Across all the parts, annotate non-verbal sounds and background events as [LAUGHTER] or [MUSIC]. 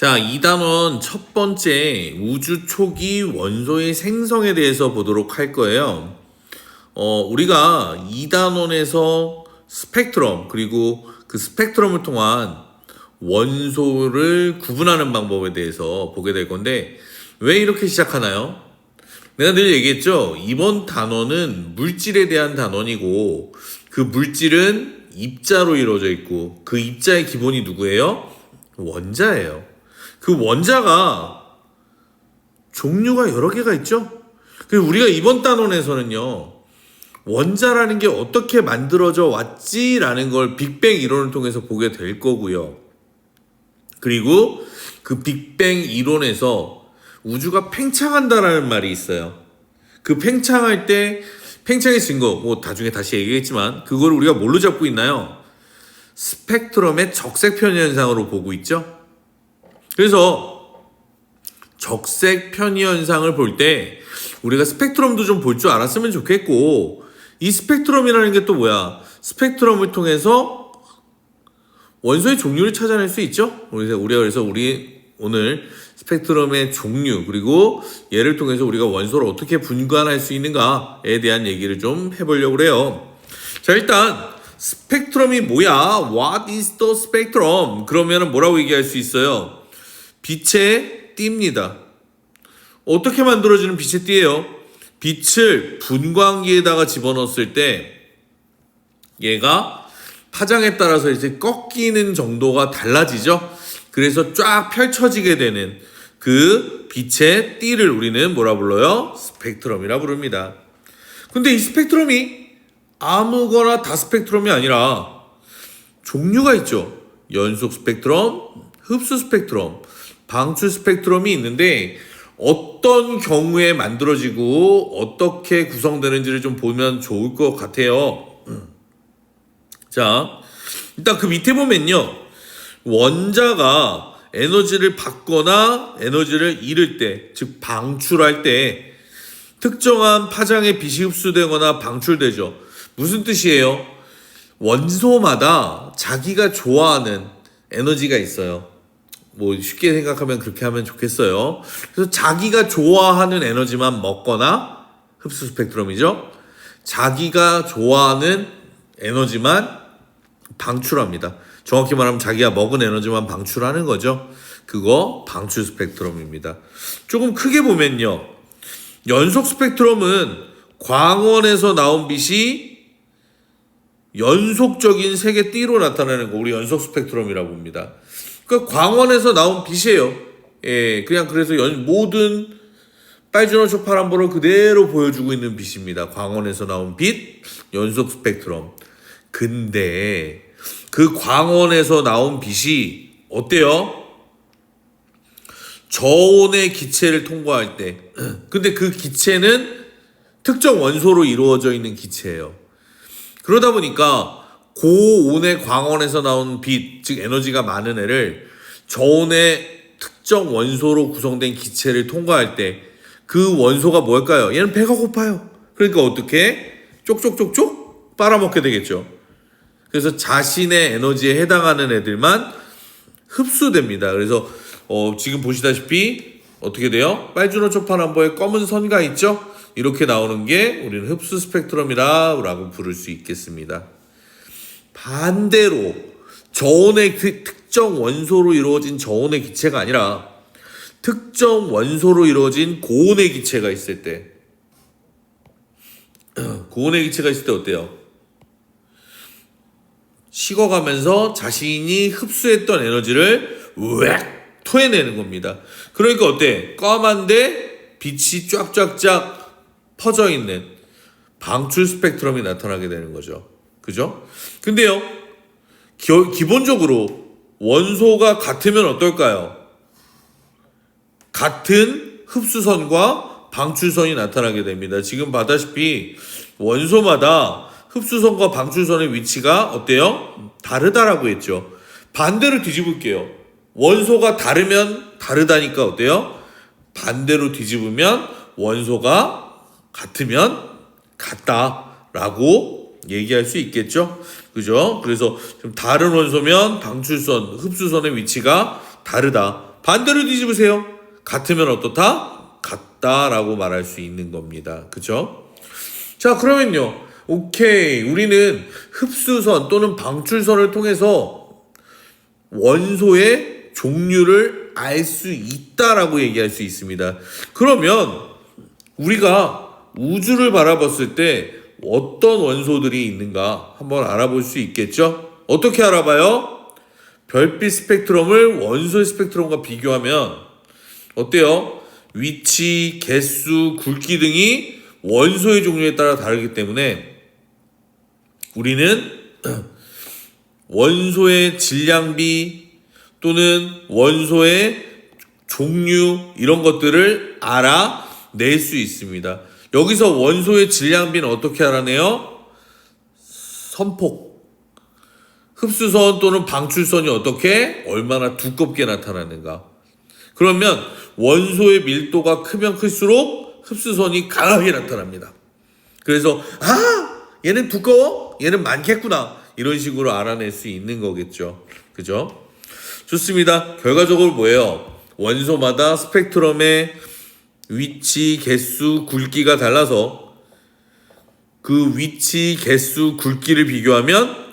자, 2단원 첫 번째 우주 초기 원소의 생성에 대해서 보도록 할 거예요. 어, 우리가 2단원에서 스펙트럼, 그리고 그 스펙트럼을 통한 원소를 구분하는 방법에 대해서 보게 될 건데, 왜 이렇게 시작하나요? 내가 늘 얘기했죠? 이번 단원은 물질에 대한 단원이고, 그 물질은 입자로 이루어져 있고, 그 입자의 기본이 누구예요? 원자예요. 그 원자가 종류가 여러 개가 있죠? 우리가 이번 단원에서는요, 원자라는 게 어떻게 만들어져 왔지라는 걸 빅뱅 이론을 통해서 보게 될 거고요. 그리고 그 빅뱅 이론에서 우주가 팽창한다라는 말이 있어요. 그 팽창할 때 팽창의 증거, 뭐 나중에 다시 얘기했지만 그걸 우리가 뭘로 잡고 있나요? 스펙트럼의 적색 편의 현상으로 보고 있죠. 그래서 적색 편의 현상을 볼 때 우리가 스펙트럼도 좀 볼 줄 알았으면 좋겠고 이 스펙트럼이라는 게 또 뭐야? 스펙트럼을 통해서 원소의 종류를 찾아낼 수 있죠. 우리가 그래서 우리 오늘 스펙트럼의 종류 그리고 얘를 통해서 우리가 원소를 어떻게 분간할 수 있는가에 대한 얘기를 좀 해보려고 그래요. 자 일단 스펙트럼이 뭐야? What is the spectrum? 그러면은 뭐라고 얘기할 수 있어요? 빛의 띠입니다. 어떻게 만들어지는 빛의 띠예요? 빛을 분광기에다가 집어넣었을 때 얘가 파장에 따라서 이제 꺾이는 정도가 달라지죠. 그래서 쫙 펼쳐지게 되는 그 빛의 띠를 우리는 뭐라 불러요? 스펙트럼이라 부릅니다. 근데 이 스펙트럼이 아무거나 다 스펙트럼이 아니라 종류가 있죠. 연속 스펙트럼, 흡수 스펙트럼, 방출 스펙트럼이 있는데 어떤 경우에 만들어지고 어떻게 구성되는지를 좀 보면 좋을 것 같아요. 자, 일단 그 밑에 보면요. 원자가 에너지를 받거나 에너지를 잃을 때, 즉 방출할 때 특정한 파장의 빛이 흡수되거나 방출되죠. 무슨 뜻이에요? 원소마다 자기가 좋아하는 에너지가 있어요. 뭐 쉽게 생각하면 그렇게 하면 좋겠어요. 그래서 자기가 좋아하는 에너지만 먹거나 흡수 스펙트럼이죠. 자기가 좋아하는 에너지만 방출합니다. 정확히 말하면 자기가 먹은 에너지만 방출하는 거죠. 그거 방출 스펙트럼입니다. 조금 크게 보면요. 연속 스펙트럼은 광원에서 나온 빛이 연속적인 색의 띠로 나타나는 거 우리 연속 스펙트럼이라고 봅니다. 그러니까 광원에서 나온 빛이에요. 예, 그냥 그래서 연, 모든 빨주노초 파란보를 그대로 보여주고 있는 빛입니다. 광원에서 나온 빛, 연속 스펙트럼. 근데 그 광원에서 나온 빛이 어때요? 저온의 기체를 통과할 때. [CLEARS THROAT] 근데 그 기체는 특정 원소로 이루어져 있는 기체예요. 그러다 보니까 고온의 광원에서 나온 빛, 즉 에너지가 많은 애를 저온의 특정 원소로 구성된 기체를 통과할 때 그 원소가 뭘까요? 얘는 배가 고파요. 그러니까 어떻게? 쪽쪽쪽쪽 빨아먹게 되겠죠. 그래서 자신의 에너지에 해당하는 애들만 흡수됩니다. 그래서 어, 지금 보시다시피 어떻게 돼요? 빨주노 초파남보에 검은 선가 있죠? 이렇게 나오는 게 우리는 흡수 스펙트럼이라고 부를 수 있겠습니다. 반대로 저온의 그 특정 원소로 이루어진 저온의 기체가 아니라 특정 원소로 이루어진 고온의 기체가 있을 때 [CLEARS THROAT] 고온의 기체가 있을 때 어때요? 식어가면서 자신이 흡수했던 에너지를 웩 토해내는 겁니다. 그러니까 어때? 까만데 빛이 쫙쫙쫙 퍼져 있는 방출 스펙트럼이 나타나게 되는 거죠. 그죠? 근데요, 기, 기본적으로 원소가 같으면 어떨까요? 같은 흡수선과 방출선이 나타나게 됩니다. 지금 봐다시피 원소마다 흡수선과 방출선의 위치가 어때요? 다르다라고 했죠. 반대로 뒤집을게요. 원소가 다르면 다르다니까 어때요? 반대로 뒤집으면 원소가 같으면 같다라고 얘기할 수 있겠죠. 그죠? 그래서 좀 다른 원소면 방출선, 흡수선의 위치가 다르다. 반대로 뒤집으세요. 같으면 어떻다? 같다라고 말할 수 있는 겁니다. 그죠? 자, 그러면요. 오케이. 우리는 흡수선 또는 방출선을 통해서 원소의 종류를 알 수 있다라고 얘기할 수 있습니다. 그러면 우리가 우주를 바라봤을 때 어떤 원소들이 있는가 한번 알아볼 수 있겠죠? 어떻게 알아봐요? 별빛 스펙트럼을 원소의 스펙트럼과 비교하면 어때요? 위치, 개수, 굵기 등이 원소의 종류에 따라 다르기 때문에 우리는 [CLEARS THROAT] 원소의 질량비 또는 원소의 종류 이런 것들을 알아낼 수 있습니다. 여기서 원소의 질량비는 어떻게 알아내요? 선폭. 흡수선 또는 방출선이 어떻게 얼마나 두껍게 나타나는가. 그러면 원소의 밀도가 크면 클수록 흡수선이 강하게 나타납니다. 그래서 아 얘는 두꺼워 얘는 많겠구나 이런 식으로 알아낼 수 있는 거겠죠. 그죠? 좋습니다. 결과적으로 뭐예요? 원소마다 스펙트럼의 위치, 개수, 굵기가 달라서 그 위치, 개수, 굵기를 비교하면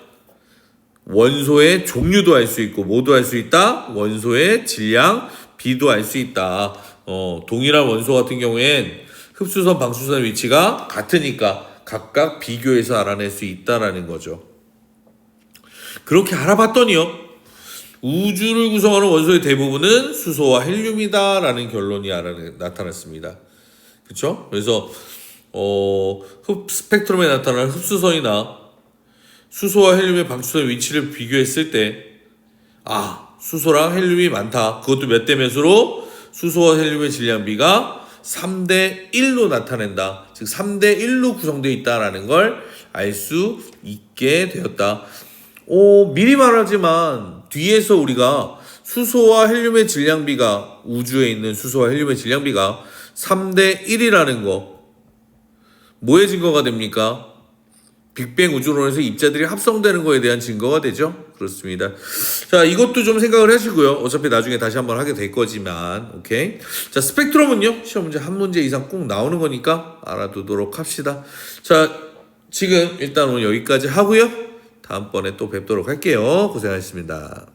원소의 종류도 알 수 있고 뭐도 알수 있다. 원소의 질량, 비도 알 수 있다. 어, 동일한 원소 같은 경우엔 흡수선, 방수선 위치가 같으니까 각각 비교해서 알아낼 수 있다라는 거죠. 그렇게 알아봤더니요. 우주를 구성하는 원소의 대부분은 수소와 헬륨이다라는 결론이 나타났습니다. 그렇죠? 그래서 어, 흡 스펙트럼에 나타나는 흡수선이나 수소와 헬륨의 방출선 위치를 비교했을 때, 아, 수소랑 헬륨이 많다. 그것도 몇 대 몇으로? 수소와 헬륨의 질량비가 3대 1로 나타낸다. 즉, 3대 1로 구성되어 있다라는 걸 알 수 있게 되었다. 오, 미리 말하지만, 뒤에서 우리가 수소와 헬륨의 질량비가, 우주에 있는 수소와 헬륨의 질량비가 3대 1이라는 거, 뭐의 증거가 됩니까? 빅뱅 우주론에서 입자들이 합성되는 거에 대한 증거가 되죠. 그렇습니다. 자, 이것도 좀 생각을 하시고요. 어차피 나중에 다시 한번 하게 될 거지만, 오케이. 자, 스펙트럼은요. 시험 문제 한 문제 이상 꼭 나오는 거니까 알아두도록 합시다. 자, 지금 일단 오늘 여기까지 하고요. 다음번에 또 뵙도록 할게요. 고생하셨습니다.